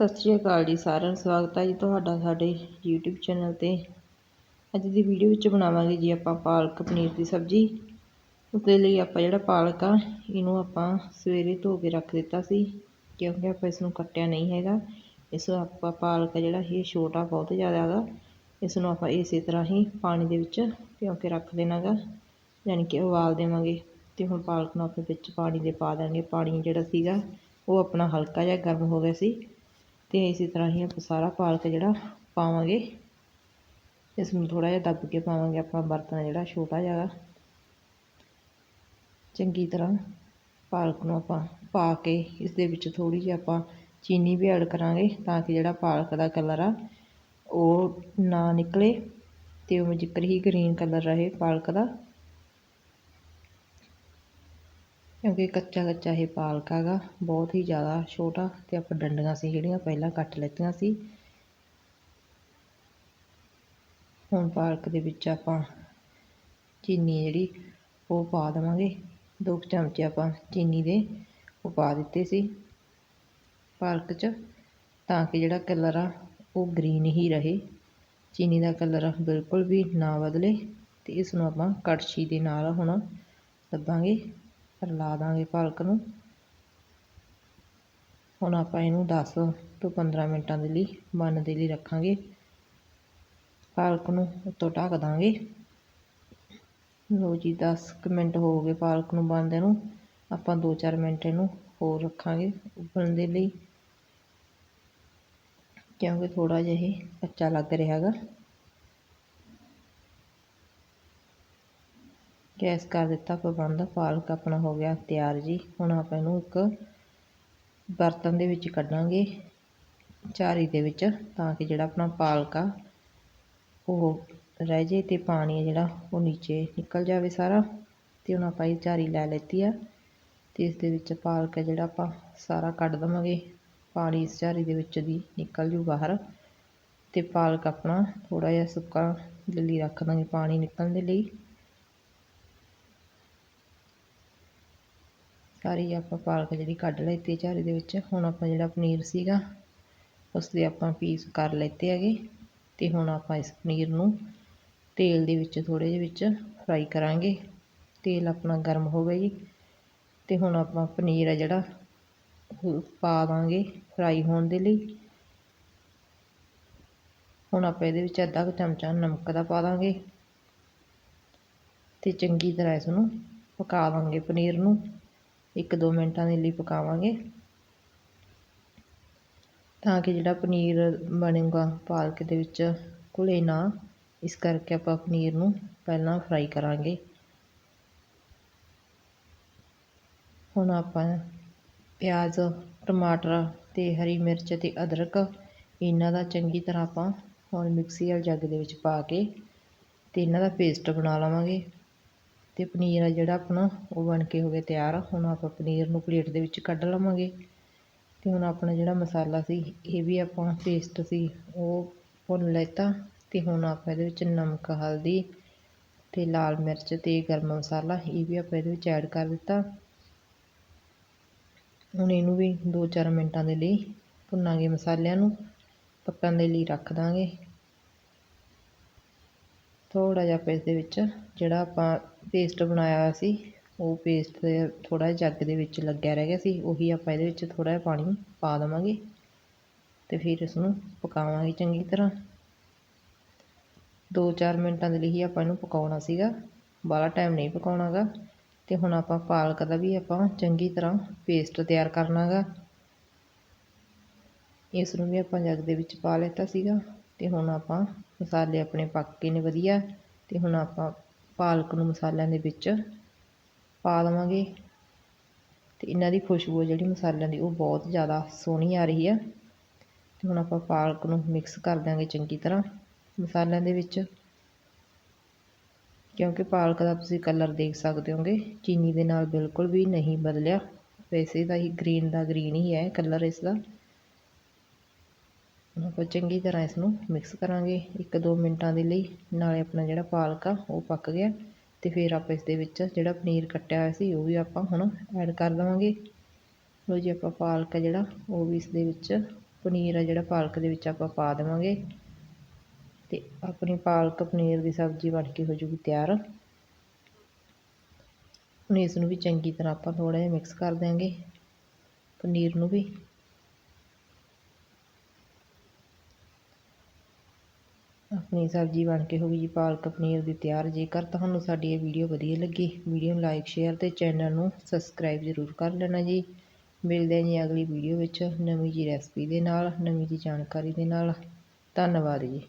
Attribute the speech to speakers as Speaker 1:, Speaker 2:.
Speaker 1: ਸਤਿ ਸ਼੍ਰੀ ਅਕਾਲ ਜੀ, ਸਾਰਿਆਂ ਨੂੰ ਸਵਾਗਤ ਹੈ ਜੀ ਤੁਹਾਡਾ ਸਾਡੇ YouTube ਚੈਨਲ ਤੇ। ਅੱਜ ਦੀ ਵੀਡੀਓ ਵਿੱਚ ਬਣਾਵਾਂਗੇ ਜੀ ਆਪਾਂ ਪਾਲਕ ਪਨੀਰ ਦੀ ਸਬਜ਼ੀ। ਉਸ ਦੇ ਲਈ ਆਪਾਂ ਜਿਹੜਾ ਪਾਲਕ ਆ, ਇਹਨੂੰ ਆਪਾਂ ਸਵੇਰੇ ਧੋ ਕੇ ਰੱਖ ਦਿੱਤਾ ਸੀ, ਕਿਉਂਕਿ ਆਪਾਂ ਇਸ ਨੂੰ ਕੱਟਿਆ ਨਹੀਂ ਹੈਗਾ। ਇਸ ਆਪਾਂ ਪਾਲਕ ਜਿਹੜਾ, ਇਹ ਛੋਟਾ ਬਹੁਤ ਜ਼ਿਆਦਾ ਹੈਗਾ। ਇਸ ਨੂੰ ਆਪਾਂ ਇਸੇ ਤਰ੍ਹਾਂ ਹੀ ਪਾਣੀ ਦੇ ਵਿੱਚ ਭਿਓ ਕੇ ਰੱਖ ਦੇਣਾਗਾ, ਯਾਨੀ ਕਿ ਉਬਾਲ ਦੇਵਾਂਗੇ। ਤੇ ਹੁਣ ਪਾਲਕ ਨੂੰ ਆਪਾਂ ਵਿੱਚ ਪਾਣੀ ਦੇ ਪਾ ਦਾਂਗੇ ਪਾਣੀ ਜਿਹੜਾ ਸੀਗਾ, ਉਹ ਆਪਣਾ ਹਲਕਾ ਜਿਹਾ ਗਰਮ ਹੋ ਗਿਆ ਸੀ। ਤੇ ਇਸੇ ਤਰ੍ਹਾਂ ਹੀ ਆਪਾਂ ਸਾਰਾ ਪਾਲਕ ਜਿਹੜਾ ਪਾਵਾਂਗੇ, ਇਸ ਨੂੰ ਥੋੜਾ ਜਿਹਾ ਦੱਬ ਕੇ ਪਾਵਾਂਗੇ ਆਪਾਂ ਬਰਤਨ ਜਿਹੜਾ ਛੋਟਾ ਜਿਹਾ ਚੰਗੀ ਤਰ੍ਹਾਂ ਪਾਲਕ ਨੂੰ ਆਪਾਂ ਪਾ ਕੇ ਇਸ ਦੇ ਵਿੱਚ ਥੋੜੀ ਜਿਹੀ ਆਪਾਂ ਚੀਨੀ ਵੀ ਐਡ ਕਰਾਂਗੇ ਤਾਂ ਕਿ ਜਿਹੜਾ ਪਾਲਕ ਦਾ ਕਲਰ ਆ ਉਹ ਨਾ ਨਿਕਲੇ ਤੇ ਉਹ ਜ਼ਿਕਰ ਹੀ ਗ੍ਰੀਨ ਕਲਰ ਰਹੇ ਪਾਲਕ ਦਾ। ਕਿਉਂਕਿ ਕੱਚਾ ਕੱਚਾ ਇਹ ਪਾਲਕ ਹੈਗਾ, ਬਹੁਤ ਹੀ ਜ਼ਿਆਦਾ ਛੋਟਾ ਅਤੇ ਆਪਾਂ ਡੰਡੀਆਂ ਸੀ ਜਿਹੜੀਆਂ ਪਹਿਲਾਂ ਕੱਟ ਲਿੱਤੀਆਂ ਸੀ। ਹੁਣ ਪਾਲਕ ਦੇ ਵਿੱਚ ਆਪਾਂ ਚੀਨੀ ਜਿਹੜੀ ਉਹ ਪਾ ਦੇਵਾਂਗੇ। ਦੋ ਚਮਚੇ ਆਪਾਂ ਚੀਨੀ ਦੇ ਉਹ ਪਾ ਦਿੱਤੇ ਸੀ ਪਾਲਕ 'ਚ, ਤਾਂ ਕਿ ਜਿਹੜਾ ਕਲਰ ਆ ਉਹ ਗ੍ਰੀਨ ਹੀ ਰਹੇ। ਚੀਨੀ ਦਾ ਕਲਰ ਬਿਲਕੁਲ ਵੀ ਨਾ ਬਦਲੇ ਅਤੇ ਇਸ ਨੂੰ ਆਪਾਂ ਕੜਛੀ ਦੇ ਨਾਲ ਹੁਣ ਲੱਭਾਂਗੇ ਲਾ ਦਾਂਗੇ ਪਾਲਕ ਨੂੰ। ਹੁਣ ਆਪਾਂ ਇਹਨੂੰ 10 ਤੋਂ 15 ਮਿੰਟਾਂ ਦੇ ਲਈ ਬੰਨ ਦੇ ਲਈ ਰੱਖਾਂਗੇ। ਪਾਲਕ ਨੂੰ ਉੱਤੋਂ ਢੱਕ ਦਾਂਗੇ। ਲੋ ਜੀ 10 ਮਿੰਟ ਹੋ ਗਏ ਪਾਲਕ ਨੂੰ ਬਣਦੇ ਨੂੰ। ਆਪਾਂ 2-4 ਮਿੰਟ ਇਹਨੂੰ ਹੋਰ ਰੱਖਾਂਗੇ ਉਬਲਣ ਦੇ ਲਈ। ਕਿਉਂਕਿ ਥੋੜਾ ਜਿਹਾ ਇਹ ਕੱਚਾ ਲੱਗ ਰਿਹਾ ਹੈਗਾ। ਗੈਸ ਕਰ ਦਿੱਤਾ ਪ੍ਰਬੰਧ ਪਾਲਕ ਆਪਣਾ ਹੋ ਗਿਆ ਤਿਆਰ ਜੀ। ਹੁਣ ਆਪਾਂ ਇਹਨੂੰ ਇੱਕ ਬਰਤਨ ਦੇ ਵਿੱਚ ਕੱਢਾਂਗੇ, ਝਾਰੀ ਦੇ ਵਿੱਚ, ਤਾਂ ਕਿ ਜਿਹੜਾ ਆਪਣਾ ਪਾਲਕ ਆ, ਉਹ ਰਹਿ ਜੇ ਤੇ ਪਾਣੀ ਜਿਹੜਾ, ਉਹ ਨੀਚੇ ਨਿਕਲ ਜਾਵੇ ਸਾਰਾ। ਤੇ ਹੁਣ ਆਪਾਂ ਇਹ ਝਾਰੀ ਲੈ ਲੈਤੀ ਆ ਤੇ ਇਸ ਦੇ ਵਿੱਚ ਪਾਲਕ ਹੈ ਜਿਹੜਾ ਆਪਾਂ ਸਾਰਾ ਕੱਢ ਦਵਾਂਗੇ। ਪਾਣੀ ਇਸ ਝਾਰੀ ਦੇ ਵਿੱਚ ਦੀ ਨਿਕਲ ਜੂ ਬਾਹਰ। ਤੇ ਪਾਲਕ ਆਪਣਾ ਥੋੜਾ ਜਿਹਾ ਸੁੱਕਾ ਲੱਲੀ ਰੱਖ ਦਾਂਗੇ ਪਾਣੀ ਨਿਕਲਣ ਦੇ ਲਈ। ਸਾਰੀ ਆਪਾਂ ਪਾਲਕ ਜਿਹੜੀ ਕੱਢ ਲੈਤੀ ਝਾਰੀ ਦੇ ਵਿੱਚ, ਹੁਣ ਆਪਾਂ ਜਿਹੜਾ ਪਨੀਰ ਸੀਗਾ ਉਸ ਦੇ ਆਪਾਂ ਪੀਸ ਕਰ ਲੈਤੇ ਹੈਗੇ ਤੇ ਹੁਣ ਆਪਾਂ ਇਸ ਪਨੀਰ ਨੂੰ ਤੇਲ ਦੇ ਵਿੱਚ ਥੋੜੇ ਜਿਹੇ ਵਿੱਚ ਫਰਾਈ ਕਰਾਂਗੇ। ਤੇਲ ਆਪਣਾ ਗਰਮ ਹੋ ਗਿਆ ਜੀ ਤੇ ਹੁਣ ਆਪਾਂ ਪਨੀਰ ਆ ਜਿਹੜਾ ਪਾ ਦਾਂਗੇ ਫਰਾਈ ਹੋਣ ਦੇ ਲਈ। ਹੁਣ ਆਪਾਂ ਇਹਦੇ ਵਿੱਚ ਅੱਧਾ ਕੁ ਚਮਚਾ ਨਮਕ ਦਾ ਪਾ ਦਾਂਗੇ ਤੇ ਚੰਗੀ ਤਰ੍ਹਾਂ ਇਸ ਨੂੰ ਪਕਾ ਦਾਂਗੇ ਪਨੀਰ ਨੂੰ। ਇੱਕ ਦੋ ਮਿੰਟਾਂ ਦੇ ਲਈ ਪਕਾਵਾਂਗੇ। ਤਾਂ ਕਿ ਜਿਹੜਾ ਪਨੀਰ ਬਣੇਗਾ ਪਾਲਕ ਦੇ ਵਿੱਚ ਘੁਲੇ ਨਾ, ਇਸ ਕਰਕੇ ਆਪਾਂ ਪਨੀਰ ਨੂੰ ਪਹਿਲਾਂ ਫਰਾਈ ਕਰਾਂਗੇ। ਹੁਣ ਆਪਾਂ ਪਿਆਜ਼, ਟਮਾਟਰ ਤੇ ਹਰੀ ਮਿਰਚ ਤੇ ਅਦਰਕ ਇਹਨਾਂ ਦਾ ਚੰਗੀ ਤਰ੍ਹਾਂ ਆਪਾਂ ਹੁਣ ਮਿਕਸੀ ਵਾਲੇ ਜੱਗ ਦੇ ਵਿੱਚ ਪਾ ਕੇ ਤੇ ਇਹਨਾਂ ਦਾ ਪੇਸਟ ਬਣਾ ਲਵਾਂਗੇ। ਅਤੇ ਪਨੀਰ ਆ ਜਿਹੜਾ ਆਪਣਾ ਉਹ ਬਣ ਕੇ ਹੋ ਗਿਆ ਤਿਆਰ। ਹੁਣ ਆਪਾਂ ਪਨੀਰ ਨੂੰ ਪਲੇਟ ਦੇ ਵਿੱਚ ਕੱਢ ਲਵਾਂਗੇ ਅਤੇ ਹੁਣ ਆਪਣਾ ਜਿਹੜਾ ਮਸਾਲਾ ਸੀ, ਇਹ ਵੀ ਆਪਾਂ ਪੇਸਟ ਸੀ, ਉਹ ਭੁੰਨ ਲੈਤਾ ਅਤੇ ਹੁਣ ਆਪਾਂ ਇਹਦੇ ਵਿੱਚ ਨਮਕ, ਹਲਦੀ ਅਤੇ ਲਾਲ ਮਿਰਚ ਅਤੇ ਗਰਮ ਮਸਾਲਾ ਇਹ ਵੀ ਆਪਾਂ ਇਹਦੇ ਵਿੱਚ ਐਡ ਕਰ ਦਿੱਤਾ। ਹੁਣ ਇਹਨੂੰ ਵੀ 2-4 ਮਿੰਟਾਂ ਦੇ ਲਈ ਭੁੰਨਾਂਗੇ ਮਸਾਲਿਆਂ ਨੂੰ, ਪੱਕਣ ਦੇ ਲਈ ਰੱਖ ਦਾਂਗੇ। ਥੋੜਾ ਜਿਹਾ ਆਪਾਂ ਇਸ ਦੇ ਵਿੱਚ ਜਿਹੜਾ ਆਪਾਂ ਪੇਸਟ ਬਣਾਇਆ ਹੋਇਆ ਸੀ, ਉਹ ਪੇਸਟ ਥੋੜ੍ਹਾ ਜਿਹਾ ਜੱਗ ਦੇ ਵਿੱਚ ਲੱਗਿਆ ਰਹਿ ਗਿਆ ਸੀ, ਉਹੀ ਆਪਾਂ ਇਹਦੇ ਵਿੱਚ ਥੋੜ੍ਹਾ ਜਿਹਾ ਪਾਣੀ ਪਾ ਦੇਵਾਂਗੇ ਅਤੇ ਫਿਰ ਇਸ ਨੂੰ ਪਕਾਵਾਂਗੇ ਚੰਗੀ ਤਰ੍ਹਾਂ। 2-4 ਮਿੰਟਾਂ ਦੇ ਲਈ ਹੀ ਆਪਾਂ ਇਹਨੂੰ ਪਕਾਉਣਾ ਸੀਗਾ, ਬਾਹਲਾ ਟਾਈਮ ਨਹੀਂ ਪਕਾਉਣਾਗਾ ਤੇ ਹੁਣ ਆਪਾਂ ਪਾਲਕ ਦਾ ਵੀ ਆਪਾਂ ਚੰਗੀ ਤਰ੍ਹਾਂ ਪੇਸਟ ਤਿਆਰ ਕਰਨਾਗਾ। ਇਸ ਨੂੰ ਵੀ ਆਪਾਂ ਜੱਗ ਦੇ ਵਿੱਚ ਪਾ ਲੈਤਾ ਸੀਗਾ ਤੇ ਹੁਣ ਆਪਾਂ ਮਸਾਲੇ ਆਪਣੇ ਪੱਕ ਗਏ ਨੇ ਵਧੀਆ ਤੇ ਹੁਣ ਆਪਾਂ ਪਾਲਕ ਨੂੰ ਮਸਾਲਿਆਂ ਦੇ ਵਿੱਚ ਪਾ ਦੇਵਾਂਗੇ। ਤੇ ਇਹਨਾਂ ਦੀ ਖੁਸ਼ਬੂ ਜਿਹੜੀ ਮਸਾਲਿਆਂ ਦੀ, ਉਹ ਬਹੁਤ ਜ਼ਿਆਦਾ ਸੋਹਣੀ ਆ ਰਹੀ ਹੈ ਤੇ ਹੁਣ ਆਪਾਂ ਪਾਲਕ ਨੂੰ ਮਿਕਸ ਕਰ ਦਾਂਗੇ ਚੰਗੀ ਤਰ੍ਹਾਂ ਮਸਾਲਿਆਂ ਦੇ ਵਿੱਚ। ਕਿਉਂਕਿ ਪਾਲਕ ਦਾ ਤੁਸੀਂ ਕਲਰ ਦੇਖ ਸਕਦੇ ਹੋਗੇ, ਚੀਨੀ ਦੇ ਨਾਲ ਬਿਲਕੁਲ ਵੀ ਨਹੀਂ ਬਦਲਿਆ। ਵੈਸੇ ਤਾਂ ਹੀ ਗ੍ਰੀਨ ਦਾ ਗ੍ਰੀਨ ਹੀ ਹੈ ਕਲਰ ਇਸ ਦਾ। ਹੁਣ ਆਪਾਂ ਚੰਗੀ ਤਰ੍ਹਾਂ ਇਸ ਨੂੰ ਮਿਕਸ ਕਰਾਂਗੇ। ਇੱਕ ਦੋ ਮਿੰਟਾਂ ਦੇ ਲਈ ਨਾਲੇ ਆਪਣਾ ਜਿਹੜਾ ਪਾਲਕ ਆ, ਉਹ ਪੱਕ ਗਿਆ ਤੇ ਫਿਰ ਆਪਾਂ ਇਸ ਦੇ ਵਿੱਚ ਜਿਹੜਾ ਪਨੀਰ ਕੱਟਿਆ ਹੋਇਆ ਸੀ, ਉਹ ਵੀ ਆਪਾਂ ਹੁਣ ਐਡ ਕਰ ਦੇਵਾਂਗੇ। ਲੋ ਜੀ, ਆਪਾਂ ਪਾਲਕ ਜਿਹੜਾ, ਉਹ ਵੀ ਇਸ ਦੇ ਵਿੱਚ, ਪਨੀਰ ਆ ਜਿਹੜਾ ਪਾਲਕ ਦੇ ਵਿੱਚ ਆਪਾਂ ਪਾ ਦੇਵਾਂਗੇ। ਤੇ ਆਪਣੀ ਪਾਲਕ, ਪਨੀਰ ਦੀ ਸਬਜ਼ੀ ਬਣ ਕੇ ਹੋ ਜੂਗੀ ਤਿਆਰ। ਹੁਣ ਇਸ ਨੂੰ ਵੀ ਚੰਗੀ ਤਰ੍ਹਾਂ ਆਪਾਂ ਥੋੜ੍ਹਾ ਜਿਹਾ ਮਿਕਸ ਕਰ ਦਿਆਂਗੇ। ਪਨੀਰ ਨੂੰ ਵੀ ਆਪਣੀ ਸਬਜ਼ੀ ਬਣ ਕੇ ਹੋ ਗਈ ਜੀ, ਪਾਲਕ ਪਨੀਰ ਦੀ ਤਿਆਰ। ਜੇਕਰ ਤੁਹਾਨੂੰ ਸਾਡੀ ਇਹ ਵੀਡੀਓ ਵਧੀਆ ਲੱਗੀ, ਵੀਡੀਓ ਨੂੰ ਲਾਈਕ ਸ਼ੇਅਰ ਤੇ ਚੈਨਲ ਨੂੰ ਸਬਸਕ੍ਰਾਈਬ ਜ਼ਰੂਰ ਕਰ ਲੈਣਾ ਜੀ। ਮਿਲਦੇ ਹਾਂ ਜੀ ਅਗਲੀ ਵੀਡੀਓ ਵਿੱਚ ਨਵੀਂ ਜੀ ਰੈਸਪੀ ਦੇ ਨਾਲ, ਨਵੀਂ ਜੀ ਜਾਣਕਾਰੀ ਦੇ ਨਾਲ। ਧੰਨਵਾਦ ਜੀ।